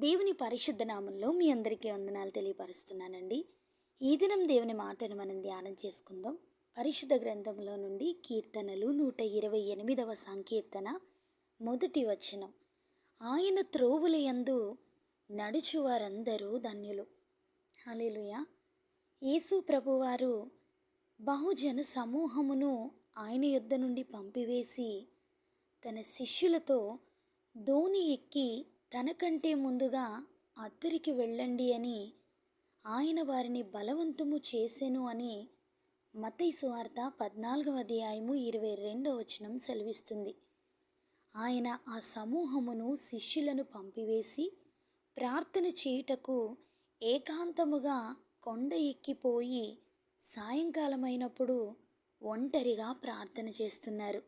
దేవుని పరిశుద్ధ నామంలో మీ అందరికీ వందనాలు తెలియపరుస్తున్నానండి. ఈ దినం దేవుని మాటను మనం ధ్యానం చేసుకుందాం. పరిశుద్ధ గ్రంథంలో నుండి కీర్తనలు నూట ఇరవై ఎనిమిదవ సంకీర్తన మొదటి వచనం. ఆయన త్రోవులయందు నడుచువారందరూ ధన్యులు. హలేలుయ యేసు ప్రభువారు బహుజన సమూహమును ఆయన యుద్ధ నుండి పంపివేసి తన శిష్యులతో ధోని ఎక్కి తనకంటే ముందుగా అద్దరికి వెళ్ళండి అని ఆయన వారిని బలవంతము చేసెను అని మతయి సువార్త పద్నాలుగవ అధ్యాయము ఇరవై రెండవ వచనం సెలవిస్తుంది. ఆయన ఆ సమూహమును శిష్యులను పంపివేసి ప్రార్థన చేయుటకు ఏకాంతముగా కొండ ఎక్కిపోయి సాయంకాలమైనప్పుడు ఒంటరిగా ప్రార్థన చేస్తున్నారు.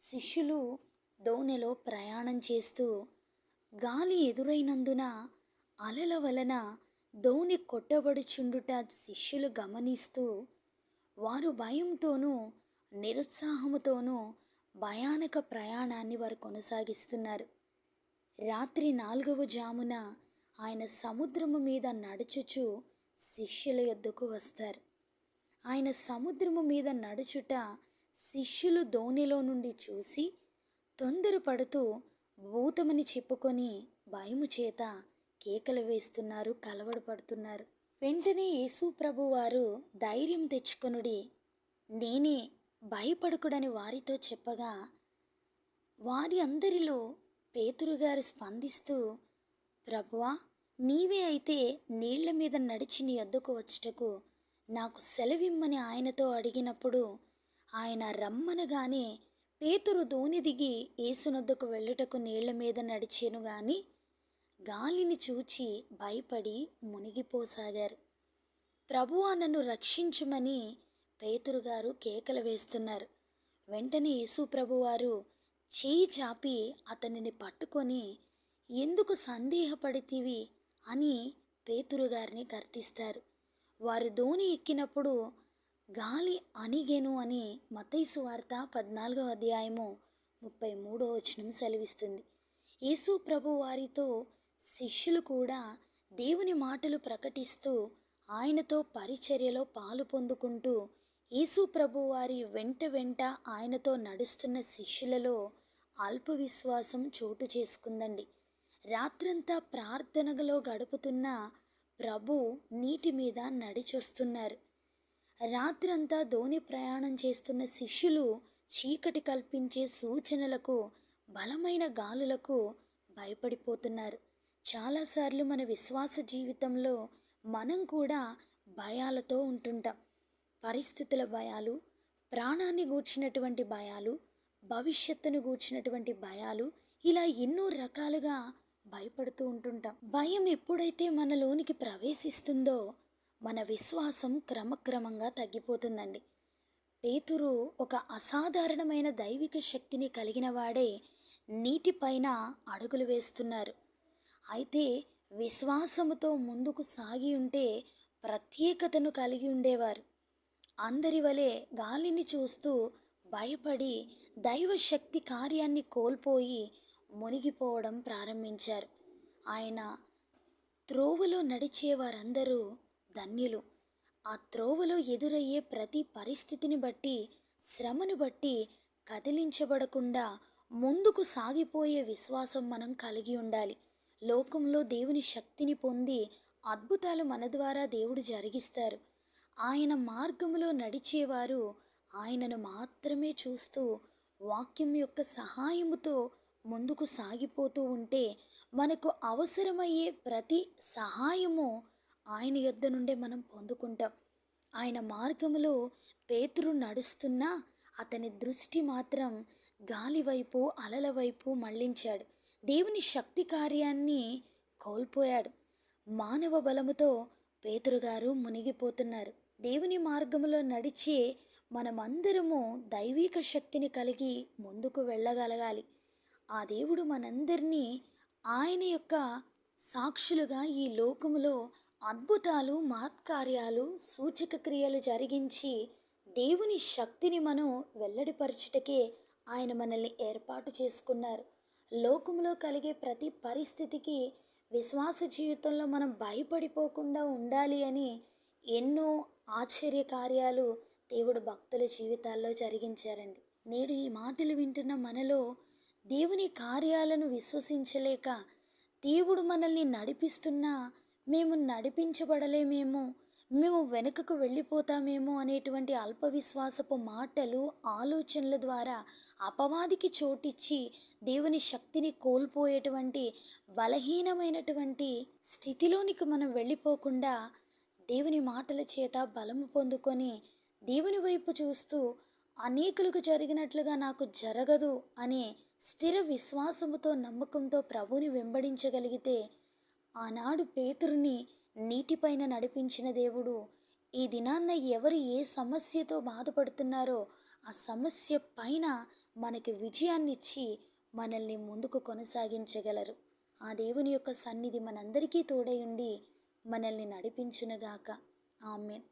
శిష్యులు దోణిలో ప్రయాణం చేస్తూ గాలి ఎదురైనందున అలల వలన దోణి కొట్టబడుచుండుట శిష్యులు గమనిస్తూ వారు భయంతోనూ నిరుత్సాహముతోనూ భయానక ప్రయాణాన్ని వారు కొనసాగిస్తున్నారు. రాత్రి నాలుగవ జామున ఆయన సముద్రము మీద నడుచుచు శిష్యుల యొద్దకు వస్తారు. ఆయన సముద్రము మీద నడుచుట శిష్యులు ధోనిలో నుండి చూసి తొందరపడుతూ భూతమని చెప్పుకొని భయము చేత కేకలు వేస్తున్నారు కలవడపడుతున్నారు. వెంటనే యేసు ప్రభు వారు ధైర్యం తెచ్చుకొనుడి నేనే భయపడకుడని వారితో చెప్పగా వారి అందరిలో పేతురుగారు స్పందిస్తూ ప్రభువా నీవే అయితే నీళ్ళ మీద నడిచి నీ వద్దకు వచ్చుటకు నాకు సెలవిమ్మని ఆయనతో అడిగినప్పుడు ఆయన రమ్మనగానే పేతురు దోణి దిగి ఏసునొద్దకు వెళ్ళుటకు నీళ్ళ మీద నడిచేను గాని గాలిని చూచి భయపడి మునిగిపోసాగారు. ప్రభువా నన్ను రక్షించుమని పేతురు గారు కేకలు వేస్తున్నారు. వెంటనే యేసు ప్రభువారు చేయి చాపి అతనిని పట్టుకొని ఎందుకు సందేహపడితివి? అని పేతురు గారిని గర్తిస్తారు వారు ధోని ఎక్కినప్పుడు గాలి అణిగెను అని మతైసు వార్త పద్నాలుగో అధ్యాయము ముప్పై మూడో వచనం సెలవిస్తుంది. యేసు ప్రభు వారితో శిష్యులు కూడా దేవుని మాటలు ప్రకటిస్తూ ఆయనతో పరిచర్యలో పాలు పొందుకుంటూ యేసు ప్రభు వారి వెంట వెంట ఆయనతో నడుస్తున్న శిష్యులలో అల్ప విశ్వాసం చోటు చేసుకుందండి. రాత్రంతా ప్రార్థనలో గడుపుతున్న ప్రభు నీటి మీద నడిచొస్తున్నారు. రాత్రంతా ధోని ప్రయాణం చేస్తున్న శిష్యులు చీకటి కల్పించే సూచనలకు బలమైన గాలులకు భయపడిపోతున్నారు. చాలాసార్లు మన విశ్వాస జీవితంలో మనం కూడా భయాలతో ఉంటుంటాం. పరిస్థితుల భయాలు ప్రాణాన్ని గూర్చినటువంటి భయాలు భవిష్యత్తును గూర్చినటువంటి భయాలు ఇలా ఎన్నో రకాలుగా భయపడుతూ ఉంటుంటాం. భయం ఎప్పుడైతే మనలోనికి ప్రవేశిస్తుందో మన విశ్వాసం క్రమక్రమంగా తగ్గిపోతుందండి. పేతురు ఒక అసాధారణమైన దైవిక శక్తిని కలిగిన వాడే నీటిపైన అడుగులు వేస్తున్నారు. అయితే విశ్వాసముతో ముందుకు సాగి ఉంటే ప్రత్యేకతను కలిగి ఉండేవారు. అందరి వలె గాలిని చూస్తూ భయపడి దైవశక్తి కార్యాన్ని కోల్పోయి మునిగిపోవడం ప్రారంభించారు. ఆయన త్రోవలో నడిచే వారందరూ ధన్యులు. ఆ త్రోవలో ఎదురయ్యే ప్రతి పరిస్థితిని బట్టి శ్రమను బట్టి కదిలించబడకుండా ముందుకు సాగిపోయే విశ్వాసం మనం కలిగి ఉండాలి. లోకంలో దేవుని శక్తిని పొంది అద్భుతాలు మన ద్వారా దేవుడు జరిగిస్తారు. ఆయన మార్గంలో నడిచేవారు ఆయనను మాత్రమే చూస్తూ వాక్యం యొక్క సహాయముతో ముందుకు సాగిపోతూ ఉంటే మనకు అవసరమయ్యే ప్రతి సహాయము ఆయన యొద్ద నుండే మనం పొందుకుంటాం. ఆయన మార్గములో పేతురు నడుస్తున్నా అతని దృష్టి మాత్రం గాలి వైపు అలల వైపు మళ్ళించాడు. దేవుని శక్తి కార్యాన్ని కోల్పోయాడు. మానవ బలముతో పేతురుగారు మునిగిపోతున్నారు. దేవుని మార్గములో నడిచే మనమందరము దైవిక శక్తిని కలిగి ముందుకు వెళ్ళగలగాలి. ఆ దేవుడు మనందరినీ ఆయన యొక్క సాక్షులుగా ఈ లోకములో అద్భుతాలు మహత్కార్యాలు సూచక క్రియలు జరిగించి దేవుని శక్తిని మనం వెల్లడిపరచుటకే ఆయన మనల్ని ఏర్పాటు చేసుకున్నారు. లోకంలో కలిగే ప్రతి పరిస్థితికి విశ్వాస జీవితంలో మనం భయపడిపోకుండా ఉండాలి అని ఎన్నో ఆశ్చర్య కార్యాలు దేవుడు భక్తుల జీవితాల్లో జరిగించారండి. నేడు ఈ మాటలు వింటున్న మనలో దేవుని కార్యాలను విశ్వసించలేక దేవుడు మనల్ని నడిపిస్తున్నా మేము నడిపించబడలేమేమో మేము వెనుకకు వెళ్ళిపోతామేమో అనేటువంటి అల్ప విశ్వాసపు మాటలు ఆలోచనల ద్వారా అపవాదికి చోటిచ్చి దేవుని శక్తిని కోల్పోయేటువంటి బలహీనమైనటువంటి స్థితిలోనికి మనం వెళ్ళిపోకుండా దేవుని మాటల చేత బలము పొందుకొని దేవుని వైపు చూస్తూ అనేకులకు జరిగినట్లుగా నాకు జరగదు అనే స్థిర విశ్వాసముతో నమ్మకంతో ప్రభుని వెంబడించగలిగితే ఆనాడు పేతురుని నీటిపైన నడిపించిన దేవుడు ఈ దినాన్న ఎవరు ఏ సమస్యతో బాధపడుతున్నారో ఆ సమస్య పైన మనకి విజయాన్నిచ్చి మనల్ని ముందుకు కొనసాగించగలరు. ఆ దేవుని యొక్క సన్నిధి మనందరికీ తోడై ఉండి మనల్ని నడిపించునుగాక. ఆమెన్.